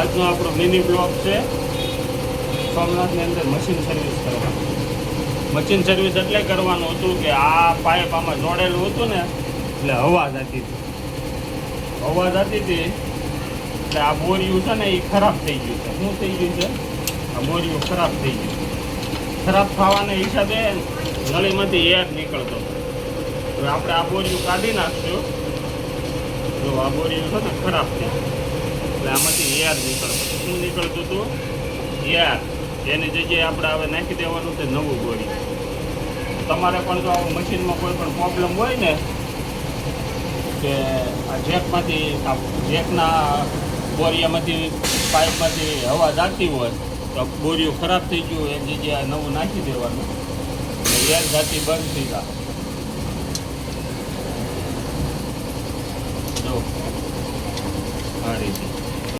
આજનો આપણો mini block છે. સોમનાથની અંદર મશીન સર્વિસ કરવાનું. મશીન સર્વિસ એટલે કરવાનું હતું કે આ પાઇપ આમાં જોડેલું હતું ને, એટલે હવા જતી હતી. હવા જતી હતી, એટલે આ બોરિયું છે ને એ ખરાબ થઈ ગયું છે. શું થઈ ગયું છે? આ બોરિયું ખરાબ થઈ ગયું ખરાબ થવાના હિસાબે નળીમાંથી એર નીકળતો હવે આપણે આ બોરિયું કાઢી નાખશું. જો આ બોરિયું છે ને ખરાબ થઈ ગયું. એટલે આમાંથી એર નીકળતું શું નીકળતું હતું? એર એની જગ્યાએ આપણે હવે નાખી દેવાનું છે નવું ગોળી. તમારે પણ જો આવું મશીનમાં કોઈ પણ પ્રોબ્લેમ હોય ને, કે આ જેકમાંથી, આ જેકના બોરિયામાંથી, પાઇપમાંથી હવા જાતી હોય, તો બોરિયું ખરાબ થઈ ગયું હોય જગ્યાએ નવું નાખી દેવાનું. એર જાતી બંધ થઈ જાય જો. આ રીતે.